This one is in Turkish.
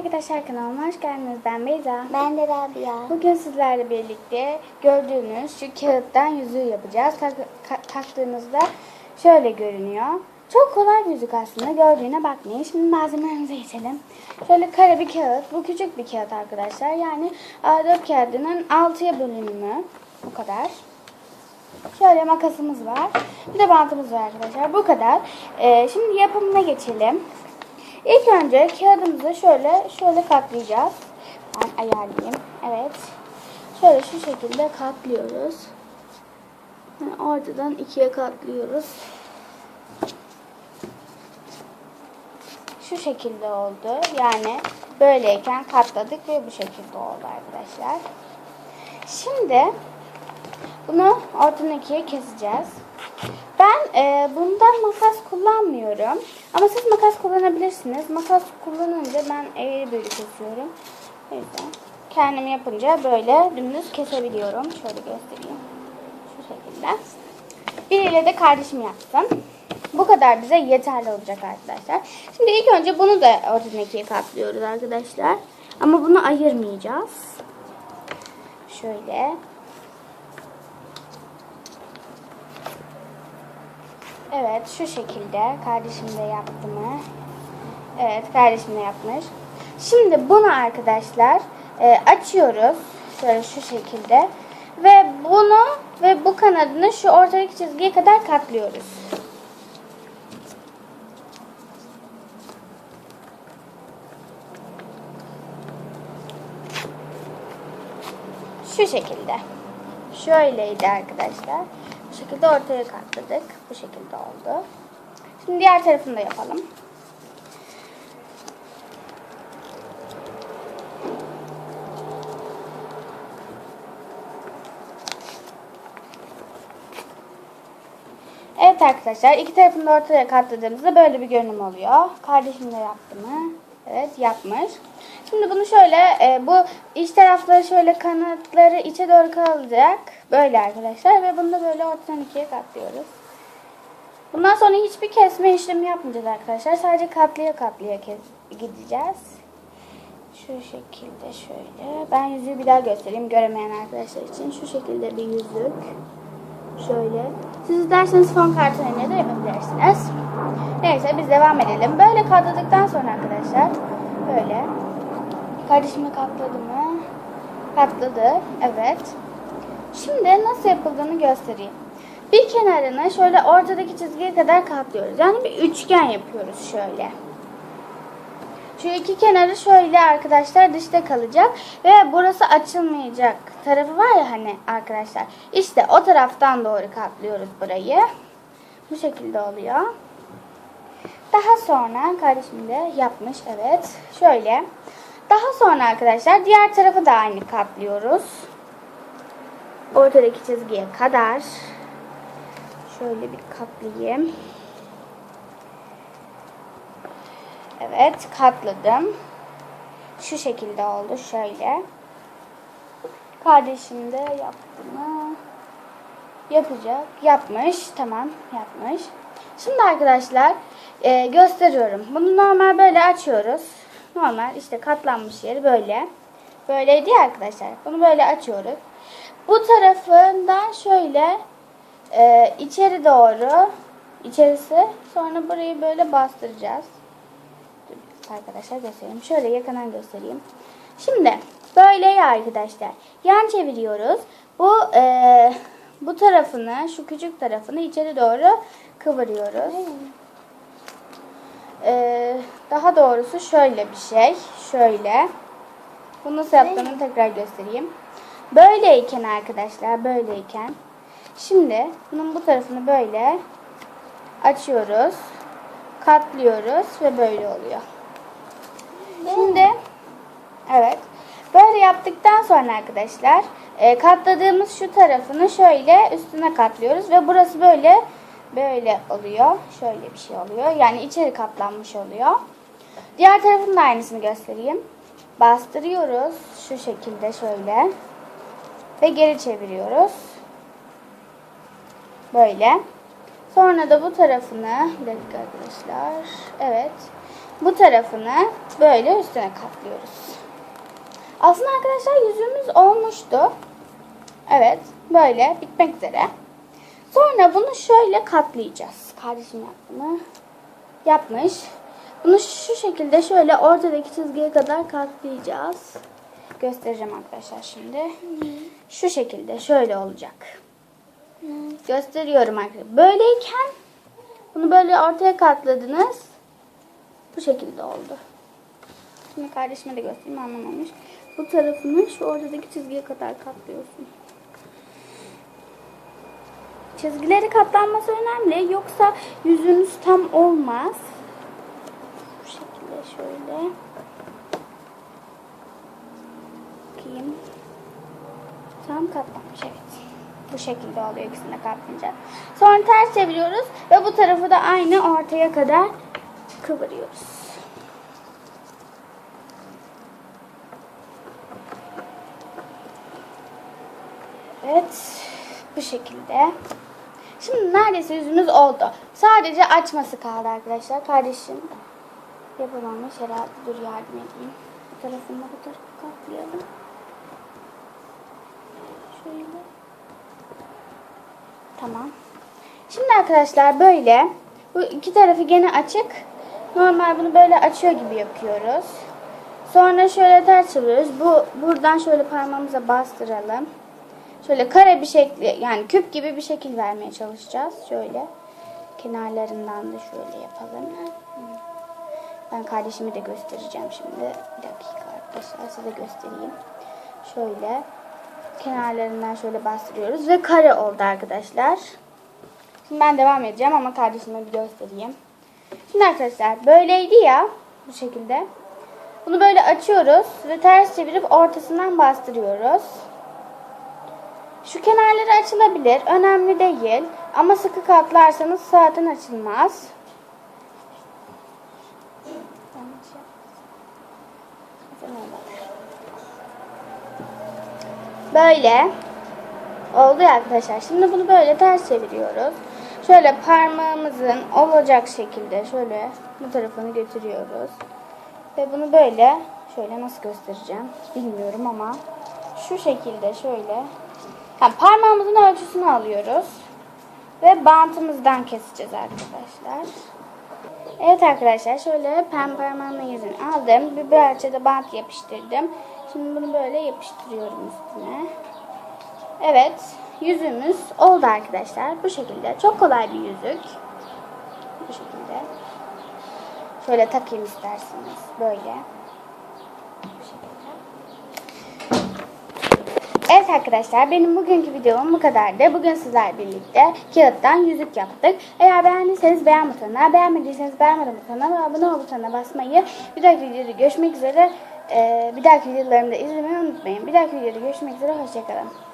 arkadaşlar kanalıma hoş geldiniz. Ben Beyza. Ben de Rabia. Bugün sizlerle birlikte gördüğünüz şu kağıttan yüzüğü yapacağız. Tak, taktığınızda şöyle görünüyor. Çok kolay bir yüzük aslında. Gördüğüne bakmayın. Şimdi malzemelerimize geçelim. Şöyle kare bir kağıt. Bu küçük bir kağıt arkadaşlar. Yani A4 kağıdının 6'ya bölünümü. Bu kadar. Şöyle makasımız var. Bir de bantımız var arkadaşlar. Bu kadar. Ee, şimdi yapımına geçelim. İlk önce kağıdımızı şöyle şöyle katlayacağız. Ben ayarlayayım. Evet. Şöyle şu şekilde katlıyoruz. Yani ortadan ikiye katlıyoruz. Şu şekilde oldu. Yani böyleyken katladık ve bu şekilde oldu arkadaşlar. Şimdi bunu ortadan ikiye keseceğiz. E, bundan makas kullanmıyorum. Ama siz makas kullanabilirsiniz. Makas kullanınca ben eğri büğrü kesiyorum. O kendim yapınca böyle dümdüz kesebiliyorum. Şöyle göstereyim. Şu şekilde. Biriyle de kardeşim yapsın. Bu kadar bize yeterli olacak arkadaşlar. Şimdi ilk önce bunu da ortadan ikiye katlıyoruz arkadaşlar. Ama bunu ayırmayacağız. Şöyle. Evet şu şekilde kardeşim de yaptı mı? Evet kardeşim de yapmış. Şimdi bunu arkadaşlar e, açıyoruz. Şöyle şu şekilde. Ve bunu ve bu kanadını şu ortadaki çizgiye kadar katlıyoruz. Şu şekilde. Şöyleydi arkadaşlar. Bu şekilde ortaya katladık. Bu şekilde oldu. Şimdi diğer tarafını da yapalım. Evet arkadaşlar iki tarafını ortaya katladığımızda böyle bir görünüm oluyor. Kardeşim de yaptı mı? Evet yapmış. Şimdi bunu şöyle e, bu iç tarafları şöyle kanatları içe doğru kalacak. Böyle arkadaşlar ve bunu da böyle ortadan ikiye katlıyoruz. Bundan sonra hiçbir kesme işlemi yapmayacağız arkadaşlar. Sadece katlıya kes gideceğiz. Şu şekilde şöyle. Ben yüzüğü bir daha göstereyim göremeyen arkadaşlar için. Şu şekilde bir yüzük. Şöyle. Siz isterseniz fon kartlarıyla da yapabilirsiniz. Neyse biz devam edelim. Böyle katladıktan sonra arkadaşlar böyle. Kardeşime katladı mı? Katladı. Evet. Şimdi nasıl yapıldığını göstereyim. Bir kenarını şöyle ortadaki çizgiye kadar katlıyoruz. Yani bir üçgen yapıyoruz şöyle. Şu iki kenarı şöyle arkadaşlar dışta kalacak ve burası açılmayacak tarafı var ya hani arkadaşlar. İşte o taraftan doğru katlıyoruz burayı. Bu şekilde oluyor. Daha sonra kardeşim de yapmış evet. Şöyle. Daha sonra arkadaşlar diğer tarafı da aynı katlıyoruz. Ortadaki çizgiye kadar. Şöyle bir katlayayım. Evet katladım. Şu şekilde oldu şöyle. Kardeşim de yaptı mı? Yapacak. Yapmış. Tamam yapmış. Şimdi arkadaşlar e, gösteriyorum. Bunu normal böyle açıyoruz. Normal işte katlanmış yeri böyle. Böyleydi ya arkadaşlar. Bunu böyle açıyoruz. Bu tarafından şöyle e, içeri doğru içerisi sonra burayı böyle bastıracağız. Dur, arkadaşlar göstereyim. Şöyle yakından göstereyim. Şimdi böyle ya arkadaşlar. Yan çeviriyoruz. Bu e, bu tarafını şu küçük tarafını içeri doğru kıvırıyoruz. E, daha doğrusu şöyle bir şey. Şöyle. Bunu nasıl yaptığımı tekrar göstereyim. Böyleyken arkadaşlar böyleyken şimdi bunun bu tarafını böyle açıyoruz. Katlıyoruz ve böyle oluyor. Şimdi evet böyle yaptıktan sonra arkadaşlar e, katladığımız şu tarafını şöyle üstüne katlıyoruz ve burası böyle böyle oluyor. Şöyle bir şey oluyor. Yani içeri katlanmış oluyor. Diğer tarafın da aynısını göstereyim. Bastırıyoruz şu şekilde şöyle ve geri çeviriyoruz. Böyle. Sonra da bu tarafını bir dakika arkadaşlar. Evet. bu tarafını böyle üstüne katlıyoruz. Aslında arkadaşlar yüzümüz olmuştu. Evet böyle bitmek üzere. Sonra bunu şöyle katlayacağız. Kardeşim yaptı mı? Yapmış. Bunu şu şekilde şöyle ortadaki çizgiye kadar katlayacağız. Göstereceğim arkadaşlar şimdi. Şu şekilde şöyle olacak. Gösteriyorum arkadaşlar. Böyleyken bunu böyle ortaya katladınız. Bu şekilde oldu. Şimdi kardeşime de göstereyim anlamamış. Bu tarafını şu ortadaki çizgiye kadar katlıyorsun. Çizgileri katlanması önemli. Yoksa yüzünüz tam olmaz. Şöyle. Bakayım. Tam katlanmış evet. Bu şekilde oluyor ikisini de katlayınca. Sonra ters çeviriyoruz ve bu tarafı da aynı ortaya kadar kıvırıyoruz. Evet. Bu şekilde. Şimdi neredeyse yüzümüz oldu. Sadece açması kaldı arkadaşlar. Kardeşim yapamamış herhalde. Dur yardım edeyim. Bu tarafını bu tarafa katlayalım. Şöyle. Tamam. Şimdi arkadaşlar böyle. Bu iki tarafı gene açık. Normal bunu böyle açıyor gibi yapıyoruz. Sonra şöyle ters çeviriyoruz. Bu buradan şöyle parmağımıza bastıralım. Şöyle kare bir şekli yani küp gibi bir şekil vermeye çalışacağız. Şöyle kenarlarından da şöyle yapalım. Ben kardeşimi de göstereceğim şimdi. Bir dakika arkadaşlar size göstereyim. Şöyle kenarlarından şöyle bastırıyoruz ve kare oldu arkadaşlar. Şimdi ben devam edeceğim ama kardeşime bir göstereyim. Şimdi arkadaşlar böyleydi ya bu şekilde. Bunu böyle açıyoruz ve ters çevirip ortasından bastırıyoruz. Şu kenarları açılabilir. Önemli değil. Ama sıkı katlarsanız zaten açılmaz. Böyle oldu ya arkadaşlar. Şimdi bunu böyle ters çeviriyoruz. Şöyle parmağımızın olacak şekilde şöyle bu tarafını götürüyoruz. Ve bunu böyle şöyle nasıl göstereceğim bilmiyorum ama şu şekilde şöyle yani parmağımızın ölçüsünü alıyoruz. Ve bantımızdan keseceğiz arkadaşlar. Evet arkadaşlar şöyle pem parmağımla yüzünü aldım. Bir parçada bant yapıştırdım. Şimdi bunu böyle yapıştırıyorum üstüne. Evet yüzümüz oldu arkadaşlar. Bu şekilde. Çok kolay bir yüzük. Bu şekilde. Şöyle takayım isterseniz. Böyle. Bu şekilde. Evet arkadaşlar benim bugünkü videom bu kadardı. Bugün sizler birlikte kağıttan yüzük yaptık. Eğer beğendiyseniz beğen butonuna, beğenmediyseniz beğenmedim butonuna ve abone ol butonuna basmayı, bir dahaki videoda görüşmek üzere, e, bir dahaki videolarımda izlemeyi unutmayın. Bir dahaki videoda görüşmek üzere, hoşçakalın.